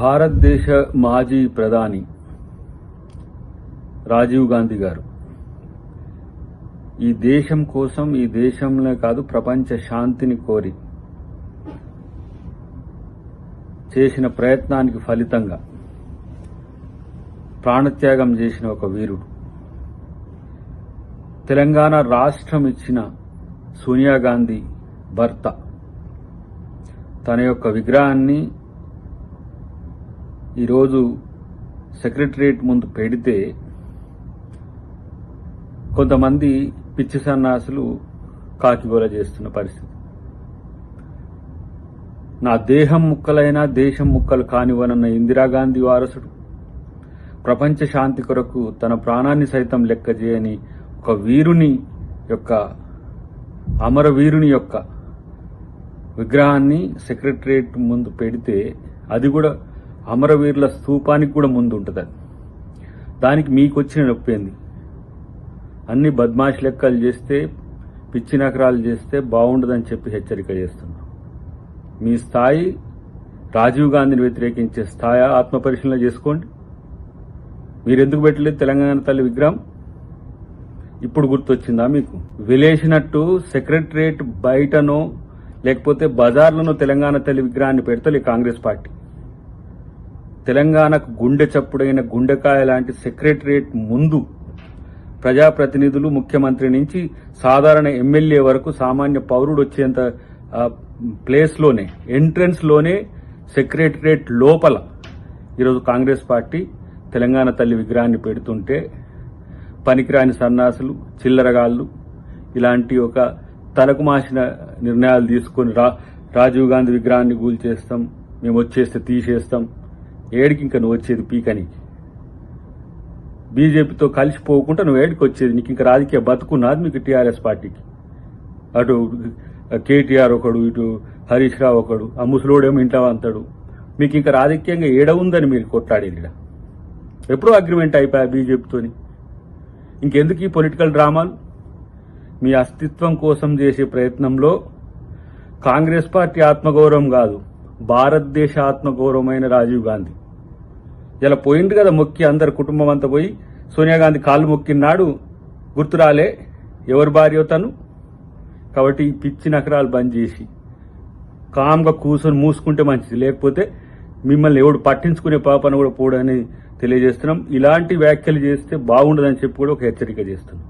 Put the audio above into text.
భారతదేశ మాజీ ప్రధాని రాజీవ్ గాంధీ గారు. ఈ దేశం కోసం ఈ దేశంలో కాదు ప్రపంచ శాంతిని కోరి చేసిన ప్రయత్నానికి ఫలితంగా ప్రాణత్యాగం చేసిన ఒక వీరుడు. తెలంగాణ రాష్ట్రం ఇచ్చిన సోనియా గాంధీ భర్త. తన యొక్క విగ్రహాన్ని ఈరోజు సెక్రటరియట్ ముందు పెడితే కొంతమంది పిచ్చి సన్నాసులు కాకిగోల చేస్తున్న పరిస్థితి. నా దేహం ముక్కలైనా దేశం ముక్కలు కానివ్వనన్న ఇందిరాగాంధీ వారసుడు. ప్రపంచ శాంతి కొరకు తన ప్రాణాన్ని సైతం లెక్క చేయని ఒక వీరుని యొక్క అమరవీరుని యొక్క విగ్రహాన్ని సెక్రటరేట్ ముందు పెడితే అది కూడా అమరవీరుల స్థూపానికి కూడా ముందు ఉంటుంది అది. దానికి మీకు వచ్చిన నొప్పేంది అన్ని బద్మాష్ లెక్కలు చేస్తే పిచ్చి నకరాలు చేస్తే బాగుండదని చెప్పి హెచ్చరిక చేస్తున్నా. మీ స్థాయి రాజీవ్ గాంధీని వ్యతిరేకించే స్థాయి ఆత్మపరిశీలన చేసుకోండి. మీరెందుకు పెట్టలేదు తెలంగాణ తల్లి విగ్రహం? ఇప్పుడు గుర్తొచ్చిందా మీకు? వెలేసినట్టు సెక్రటరేట్ బయటనో లేకపోతే బజార్లోనో తెలంగాణ తల్లి విగ్రహాన్ని పెడతలే కాంగ్రెస్ పార్టీ. తెలంగాణకు గుండె చప్పుడైన గుండెకాయ లాంటి సెక్రటరేట్ ముందు ప్రజాప్రతినిధులు ముఖ్యమంత్రి నుంచి సాధారణ ఎమ్మెల్యే వరకు సామాన్య పౌరుడు వచ్చేంత ప్లేస్లోనే ఎంట్రన్స్లోనే సెక్రటరేట్ లోపల ఈరోజు కాంగ్రెస్ పార్టీ తెలంగాణ తల్లి విగ్రహాన్ని పెడుతుంటే పనికిరాని సన్నాసులు చిల్లరగాళ్ళు ఇలాంటి ఒక తలకు మాసిన నిర్ణయాలు తీసుకొని రా రాజీవ్ గాంధీ విగ్రహాన్ని కూల్చేస్తాం మేము వచ్చేస్తే తీసేస్తాం. ఏడికి ఇంకా నువ్వు వచ్చేది పీకని. బీజేపీతో కలిసిపోకుండా నువ్వు ఏడికి వచ్చేది నీకు ఇంకా రాజకీయ బతుకున్నది మీకు టీఆర్ఎస్ పార్టీకి. అటు కేటీఆర్ ఒకడు ఇటు హరీష్ రావు ఒకడు ఆ ముసలోడేమో ఇంట్లో అంతాడు. మీకు ఇంకా రాజకీయంగా ఏడ ఉందని మీరు కొట్లాడేది ఎప్పుడో అగ్రిమెంట్ అయిపోయా బీజేపీతోని? ఇంకెందుకు ఈ పొలిటికల్ డ్రామాలు? మీ అస్తిత్వం కోసం చేసే ప్రయత్నంలో కాంగ్రెస్ పార్టీ ఆత్మగౌరవం కాదు భారతదేశ ఆత్మగౌరవమైన రాజీవ్ గాంధీ. ఇలా పోయింది కదా మొక్కి అందరు కుటుంబం అంతా పోయి సోనియా గాంధీ కాళ్ళు మొక్కినాడు గుర్తురాలే ఎవరి భార్య తను? కాబట్టి పిచ్చి నకరాలు బంద్ చేసి కామ్గా కూర్చొని మూసుకుంటే మంచిది లేకపోతే మిమ్మల్ని ఎవడు పట్టించుకునే పాపను కూడా పోడని తెలియజేస్తున్నాం. ఇలాంటి వ్యాఖ్యలు చేస్తే బాగుండదని చెప్పి కూడా ఒక హెచ్చరిక చేస్తున్నాం.